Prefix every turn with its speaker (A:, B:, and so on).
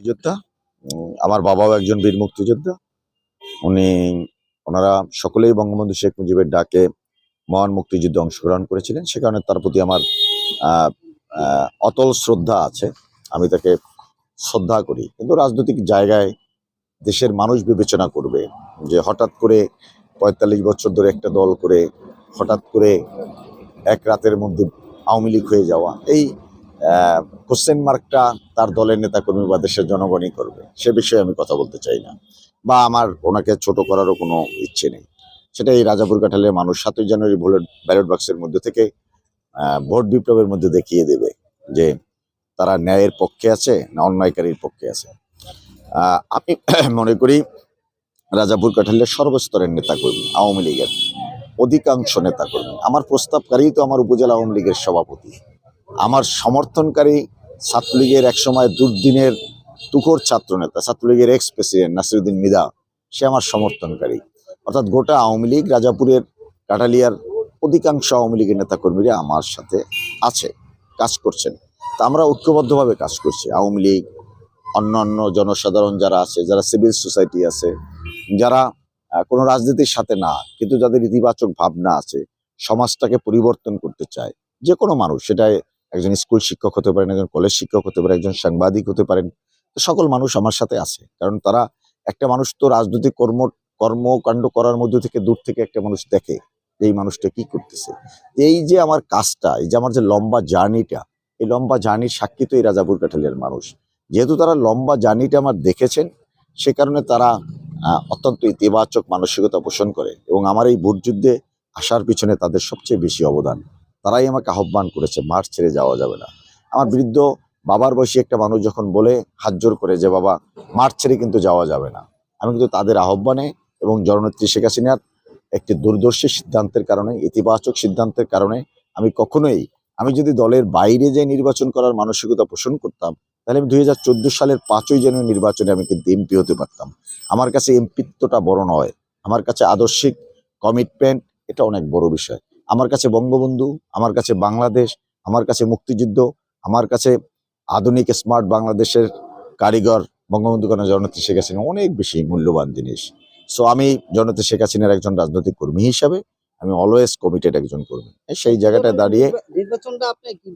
A: মুক্তিযোদ্ধা আমার বাবাও একজন বীর মুক্তিযোদ্ধা। উনি, ওনারা সকলেই বঙ্গবন্ধু শেখ মুজিবের ডাকে মহান মুক্তিযুদ্ধে অংশগ্রহণ করেছিলেন। সে কারণে তার প্রতি আমার অতল শ্রদ্ধা আছে। আমি তাকে শ্রদ্ধা করি। কিন্তু রাজনৈতিক জায়গায় দেশের মানুষ বিবেচনা করবে যে হঠাৎ করে পঁয়তাল্লিশ বছর ধরে একটা দল করে, হঠাৎ করে এক রাতের মধ্যে আওয়ামী লীগ হয়ে যাওয়া, এই কোশ্চেন মার্কটা তার দলের নেতাকর্মী বা দেশের জনগণই করবে। সে বিষয়ে আমি কথা বলতে চাই না। বা আমার ওনাকে ছোট করারও কোনো ইচ্ছে নেই। সেটা এই রাজাপুর কাঠালের মানুষ সাতই জানুয়ারি ভোটের ব্যালট বাক্সের মধ্যে থেকে ভোট বিপ্লবের মধ্যে দেখিয়ে দেবে যে তারা ন্যায়ের পক্ষে আছে না অন্যায়কারীর পক্ষে আছে। আমি মনে করি রাজাপুর কাঠালের সর্বস্তরের নেতাকর্মী, আওয়ামী লীগের অধিকাংশ নেতাকর্মী, আমার প্রস্তাবকারী তো আমার উপজেলা আওয়ামী লীগের সভাপতি। আমার সমর্থনকারী ছাত্রলীগের একসময় দুর্দিনের তুখোর ছাত্রনেতা, ছাত্রলীগের এক্স প্রেসিডেন্ট নাসিরুদ্দিন মিদা, সে আমার সমর্থনকারী। অর্থাৎ গোটা আওয়ামী লীগ, রাজাপুরের কাটালিয়ার অধিকাংশ আওয়ামী লীগের নেতাকর্মীরা আমার সাথে আছে, কাজ করছেন। তা আমরা ঐক্যবদ্ধভাবে কাজ করছি। আওয়ামী লীগ, অন্যান্য জনসাধারণ যারা আছে, যারা সিভিল সোসাইটি আছে, যারা কোনো রাজনীতির সাথে না, কিন্তু যাদের ইতিবাচক ভাবনা আছে, সমাজটাকে পরিবর্তন করতে চায়, যে কোনো মানুষ সেটা একজন স্কুল শিক্ষক হতে পারেন, একজন কলেজ শিক্ষক হতে পারে একজন সাংবাদিক হতে পারেন সকল মানুষ আমার সাথে আছে। কারণ তারা একটা মানুষ তো রাজনৈতিক কর্ম, কর্মকাণ্ড করার মধ্যে থেকে দূর থেকে একটা মানুষ দেখে এই মানুষটা কি করতেছে। এই যে আমার কাজটা, এই যে আমার যে লম্বা জার্নিটা, এই লম্বা জার্নির সাক্ষী তো এই রাজাপুর কাঠালের মানুষ। যেহেতু তারা লম্বা জার্নিটা আমার দেখেছেন, সে কারণে তারা অত্যন্ত ইতিবাচক মানসিকতা পোষণ করে এবং আমার এই ভোট যুদ্ধে আসার পিছনে তাদের সবচেয়ে বেশি অবদান। তারাই আমাকে আহ্বান করেছে, মাঠ ছেড়ে যাওয়া যাবে না। আমার বৃদ্ধ বাবার বয়সী একটা মানুষ যখন বলে হাত জোর করে যে, বাবা, মাঠ ছেড়ে কিন্তু যাওয়া যাবে না। আমি কিন্তু তাদের আহ্বানে এবং জননেত্রী শেখ হাসিনার একটি দূরদর্শী সিদ্ধান্তের কারণে, ইতিবাচক সিদ্ধান্তের কারণে আমি কখনোই, আমি যদি দলের বাইরে যে নির্বাচন করার মানসিকতা পোষণ করতাম, তাহলে আমি দুই হাজার চোদ্দ সালের পাঁচই জানুয়ারি নির্বাচনে আমি কিন্তু এমপি হতে পারতাম। আমার কাছে এমপিত্বটা বড় নয়। আমার কাছে আদর্শিক কমিটমেন্ট এটা অনেক বড় বিষয়। আমার কাছে বঙ্গবন্ধু আমার কাছে বাংলাদেশ আমার কাছে মুক্তিযুদ্ধ আমার কাছে আধুনিক স্মার্ট বাংলাদেশের কারিগর বঙ্গবন্ধু কন্যা জননেত্রী শেখ হাসিনা অনেক বেশি মূল্যবান জিনিস। সো আমি জননেত্রী শেখ হাসিনার একজন রাজনৈতিক কর্মী হিসাবে আমি অলওয়েজ কমিটেড একজন কর্মী। সেই জায়গাটায় দাঁড়িয়ে
B: নির্বাচনটা আপনি কি